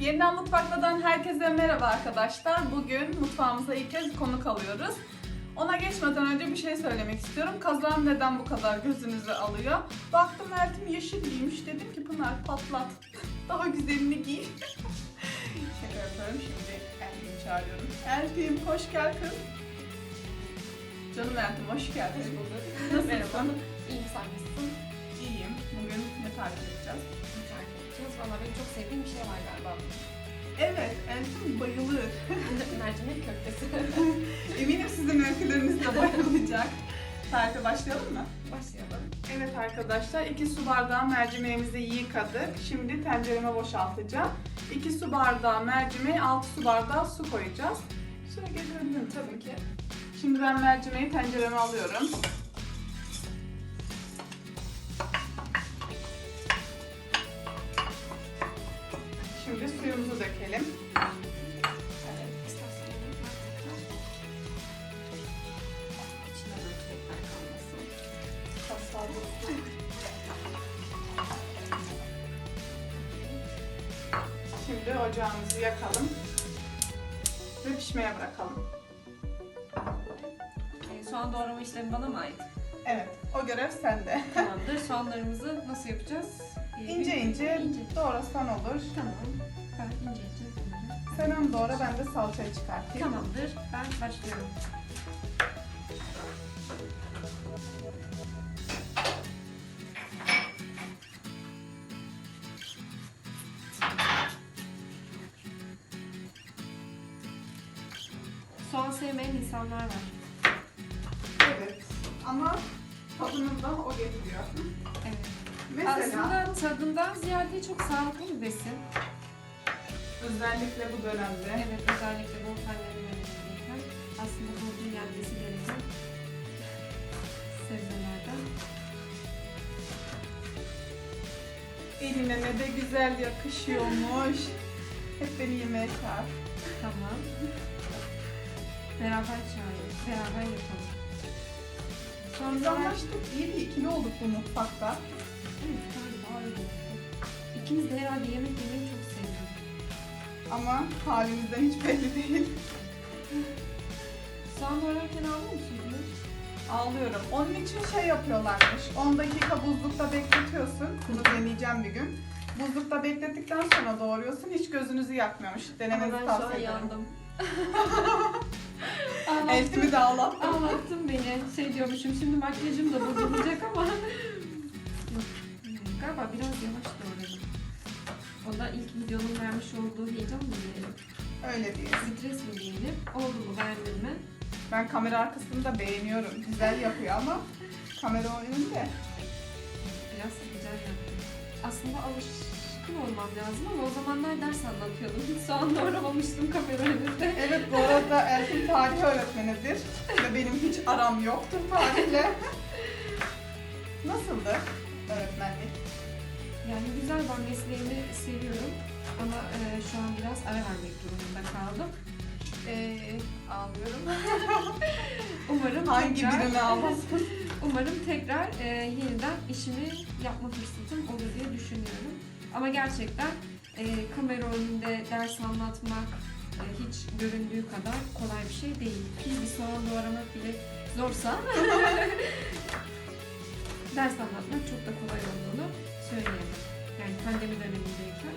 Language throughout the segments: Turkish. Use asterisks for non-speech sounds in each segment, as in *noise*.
Yeniden Mutfakla'dan herkese merhaba arkadaşlar. Bugün mutfağımıza ilk kez konuk alıyoruz. Ona geçmeden önce bir şey söylemek istiyorum. Kazan neden bu kadar gözünüzü alıyor? Baktım Eltim yeşil giymiş. Dedim ki Pınar patlat. *laughs* Daha güzelini giy. *laughs* Şaka yapıyorum. Şimdi Eltim'i çağırıyorum. Eltim hoş gel kız. Canım Eltim hoş geldin. Hoş bulduk. Nasılsın? Merhaba. İyiyim sen nasılsın? İyiyim. Bugün ne tarif edeceğiz? Edeceğiz. Valla benim çok sevdiğim bir şey var galiba. Evet, Eltim bayılır. *laughs* Mercimek köftesi. *laughs* Eminim sizin öyküleriniz de bayılacak. Tarife başlayalım mı? Başlayalım. Evet arkadaşlar, 2 su bardağı mercimeğimizi yıkadık. Şimdi tencereme boşaltacağım. 2 su bardağı mercimeğe 6 su bardağı su koyacağız. Şöyle getirebilir miyim? Tabii ki. Şimdi ben mercimeği tencereme alıyorum. Şimdi ocağımızı yakalım ve pişmeye bırakalım. Ee, soğan doğrama işlemi bana mı ait? Evet, o görev sende. Tamamdır. Soğanlarımızı nasıl yapacağız? *laughs* Ee, İnce ince ince. doğrasan olur. Tamam. Ben ince ince doğrayacağım. Sen onu doğra, ben de salçayı çıkartayım. Tamamdır. Ben başlıyorum. Sevmeyen insanlar var. Evet, ama tadını da o getiriyor. Evet. Mesela Aslında tadından ziyade çok sağlıklı bir besin. özellikle bu dönemde Evet, özellikle bu pandemi dönemindeyken aslında bulduğun yenmesi gereken sebzelerden. eline ne de güzel yakışıyormuş. Hep beni yemeğe çağır. Tamam. Beraber çağırıyoruz, beraber yapalım. Sonra anlaştık, iyi bir ikili olduk bu mutfakta. Evet. İkimiz de herhalde yemek yemeyi çok seviyoruz. Ama halimizden hiç belli değil. Soğan doğrarken ağlıyor musunuz? Ağlıyorum. Onun için şey yapıyorlarmış. 10 dakika buzlukta bekletiyorsun. Bunu deneyeceğim bir gün. Buzlukta beklettikten sonra doğruyorsun. Hiç gözünüzü yakmıyormuş. Ama Denemenizi ben şu tavsiye an ederim. yandım. *laughs* Eltimi de ağlattım. Ağlattın beni. Şey diyormuşum şimdi makyajım da bozulacak ama. Galiba biraz yavaş doğradım. O da ilk videonun vermiş olduğu heyecan mı diyelim? Öyle değil. Stres mi diyelim? Oldu mu beğendin mi? Ben kamera arkasında beğeniyorum. Güzel yapıyor ama kamera önünde. Biraz güzel yaptım. Aslında alışkın olmam lazım ama o zamanlar ders anlatıyordum. Hiç soğan doğramamıştım kamera önünde. Evet bu arada Eltim tarih öğretmenidir. Ve benim hiç aram yoktur tarihle. *laughs* Nasıldı öğretmenlik? Yani güzel ben mesleğimi seviyorum ama e, şu an biraz ara vermek durumunda kaldım. E, ağlıyorum. *laughs* umarım Hangi tekrar, birini ağlasın? *laughs* Umarım tekrar e, yeniden işimi yapma fırsatım olur diye düşünüyorum. Ama gerçekten e, kamera önünde ders anlatmak e, hiç göründüğü kadar kolay bir şey değil. Bir soğan doğramak bile zorsa *laughs* ders anlatmak çok da kolay olduğunu söyleyemem. Yani pandemi dönemindeyken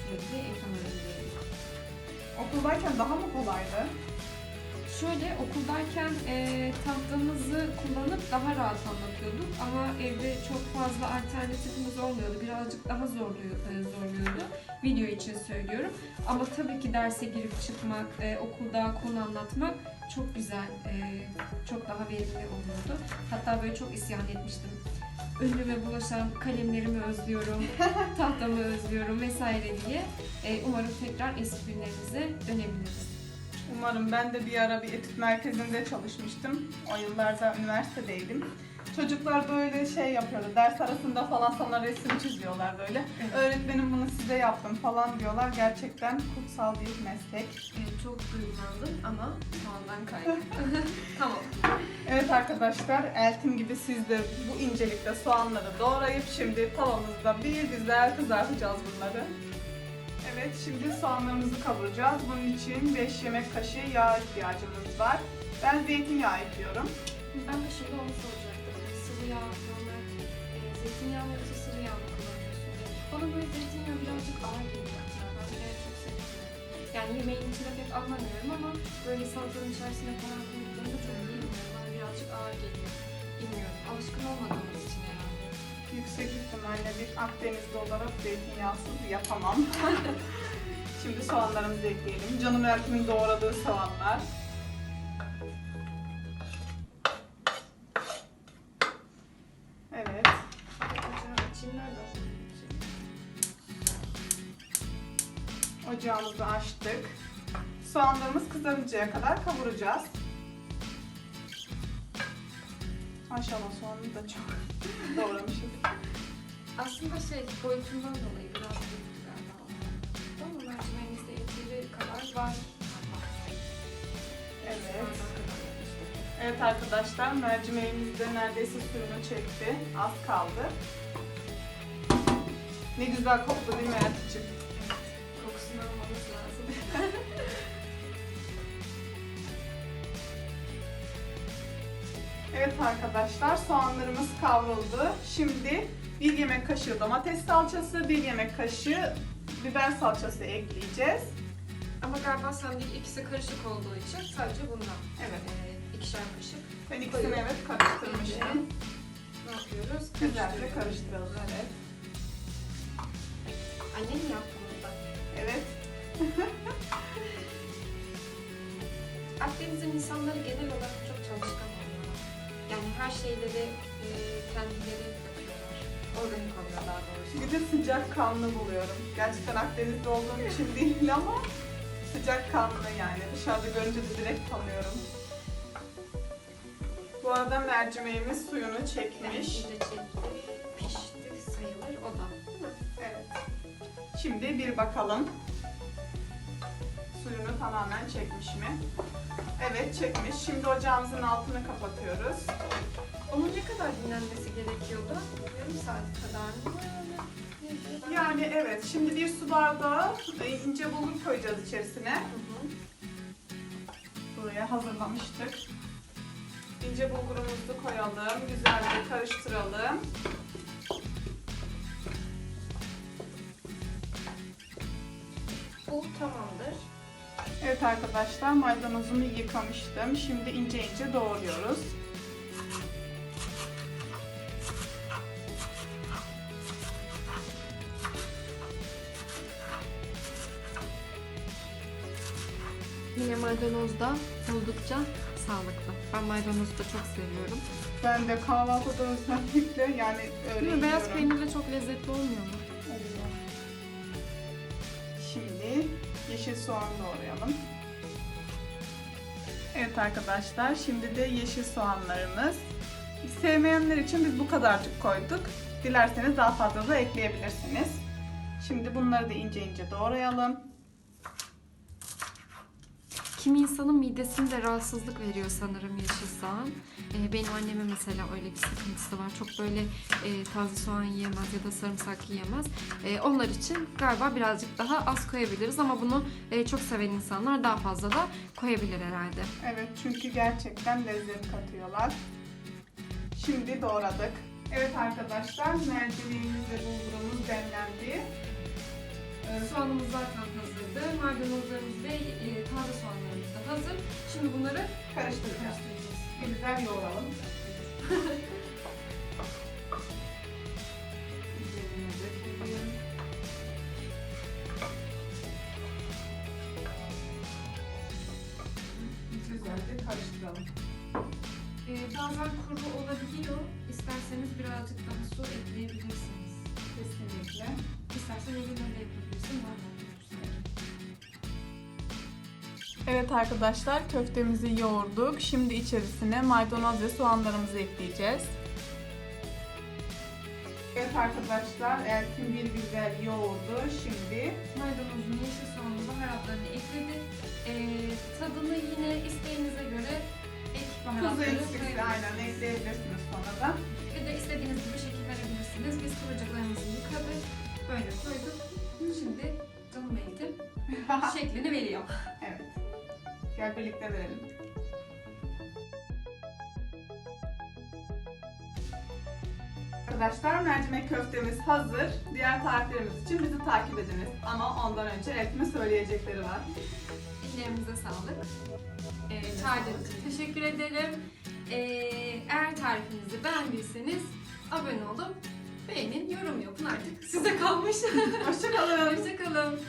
sürekli ekran önündeydik. Okuldayken daha mı kolaydı? Şöyle okuldayken e, tahtamızı kullanıp daha rahat anlatıyorduk ama evde çok fazla alternatifimiz. Birazcık daha zorluyor, e, zorluyordu. Video için söylüyorum. Ama tabii ki derse girip çıkmak, e, okulda konu anlatmak çok güzel, e, çok daha verimli oluyordu. Hatta böyle çok isyan etmiştim. Önüme bulaşan kalemlerimi özlüyorum, *laughs* tahtamı özlüyorum vesaire diye. E, umarım tekrar eski günlerimize dönebiliriz. Umarım ben de bir ara bir etüt merkezinde çalışmıştım. O yıllarda üniversitedeydim. Çocuklar böyle şey yapıyordu. Ders arasında falan sana resim çiziyorlar böyle. Öğretmenim bunu size yaptım falan diyorlar. Gerçekten kutsal bir meslek. Evet, çok duygulandım ama soğandan kaydı. *laughs* tamam. Evet arkadaşlar, Eltim gibi siz de bu incelikte soğanları doğrayıp şimdi tavamızda bir güzel kızartacağız bunları. Evet, şimdi soğanlarımızı kavuracağız. Bunun için 5 yemek kaşığı yağ ihtiyacımız var. Ben zeytinyağı ekliyorum. Ben de şimdi onu soracaktım. Yağ, normal e, zeytinyağı yoksa sıvı yağ kullanıyorsunuz? Bana böyle zeytinyağı birazcık ağır geliyor. Ben de çok sevmiyorum. Yani yemeğin içine pek anlamıyorum ama böyle salatanın içerisine falan koyduklarında çok bilmiyorum. Bana birazcık ağır geliyor. Bilmiyorum. Alışkın olmadığımız için herhalde. Yüksek ihtimalle bir Akdenizli olarak zeytinyağsız yapamam. *laughs* şimdi soğanlarımızı ekleyelim. Canım Erkin'in doğradığı soğanlar. Ocağımızı açtık. Soğanlarımız kızarıncaya kadar kavuracağız. Maşallah soğanı da çok *laughs* doğramışız. Aslında şey boyutundan dolayı biraz büyük galiba. Ama mercimeğimizde yeteri kadar var. Evet. Evet arkadaşlar mercimeğimiz de neredeyse suyunu çekti. Az kaldı. Ne güzel koktu değil mi Ertuğrul? Evet arkadaşlar soğanlarımız kavruldu. Şimdi bir yemek kaşığı domates salçası, bir yemek kaşığı biber salçası ekleyeceğiz. Ama galiba sendeki ikisi karışık olduğu için sadece bundan. Evet. Ee, ikişer kaşık. Ben ikisini evet karıştırmıştım. Ne yapıyoruz? Güzelce karıştıralım evet. Annem yaptı bunu da? Evet. *laughs* Akdeniz'in insanları genel olarak çok. Şeyleri e, kendileri yapıyorlar. Organik oluyor daha doğrusu. Bir de sıcak kanlı buluyorum. Gerçekten Akdenizli olduğum için *laughs* değil ama sıcak kanlı yani. Dışarıda görünce de direkt tanıyorum. Bu arada mercimeğimiz suyunu çekmiş. İyice çekti. Pişti sayılır o da. Evet. Şimdi bir bakalım. Suyunu tamamen çekmiş mi? Evet çekmiş. Şimdi ocağımızın altını kapatıyoruz. Onun ne kadar dinlenmesi gerekiyordu? Yarım saat kadar mı? Yani, evet şimdi bir su bardağı e, ince bulgur koyacağız içerisine. Hı hı. Buraya hazırlamıştık. İnce bulgurumuzu koyalım. Güzelce karıştıralım. Bu tamamdır. Evet arkadaşlar maydanozumu yıkamıştım. Şimdi ince ince doğruyoruz. Yine maydanoz da oldukça sağlıklı. Ben maydanozu da çok seviyorum. Ben de kahvaltıda özellikle yani öyle Değil mi? Beyaz yiyorum. peynirle çok lezzetli olmuyor mu? Oluyor. Şimdi yeşil soğan doğrayalım. Evet arkadaşlar şimdi de yeşil soğanlarımız. Sevmeyenler için biz bu kadarcık koyduk. Dilerseniz daha fazla da ekleyebilirsiniz. Şimdi bunları da ince ince doğrayalım. Kimi insanın midesinde rahatsızlık veriyor sanırım yeşil soğan. Ee, benim anneme mesela öyle bir sıkıntısı var. Çok böyle e, taze soğan yiyemez ya da sarımsak yiyemez. E, onlar için galiba birazcık daha az koyabiliriz ama bunu e, çok seven insanlar daha fazla da koyabilir herhalde. Evet çünkü gerçekten lezzet katıyorlar. Şimdi doğradık. Evet arkadaşlar mercimeğimiz ve bulgurumuz demlendi. Soğanımız zaten hazırdı. Maydanozlarımız ve e, taze soğanlarımız hazır. Şimdi bunları Karıştıracağız. Bir güzel yoğuralım. Güzelce karıştıralım. Ee, bazen kuru olabiliyor. İsterseniz birazcık daha su ekleyebilirsiniz. Kesinlikle. İstersen elinle yapabilirsin. Normal Evet arkadaşlar köftemizi yoğurduk. Şimdi içerisine maydanoz ve soğanlarımızı ekleyeceğiz. Evet arkadaşlar Elkin bir güzel yoğurdu. Şimdi Maydanozunu, yeşil soğanını, baharatlarını ekledi. Ee, tadını yine isteğinize göre ek baharatları eksikse koyabilirsiniz. aynen ekleyebilirsiniz sonradan. Bir de istediğiniz gibi şekil verebilirsiniz. Biz kıvırcıklarımızı yıkadık. Böyle koyduk. Şimdi canım benim *laughs* şeklini veriyor. evet. Gel birlikte verelim. Arkadaşlar mercimek köftemiz hazır. Diğer tariflerimiz için bizi takip ediniz. Ama ondan önce Elif'in söyleyecekleri var. Ellerimize sağlık. Ee, çağırdığınız için teşekkür ederim. Ee, eğer tarifimizi beğendiyseniz abone olup beğenin, yorum yapın artık. Size kalmış. Hoşçakalın. *laughs* Hoşçakalın.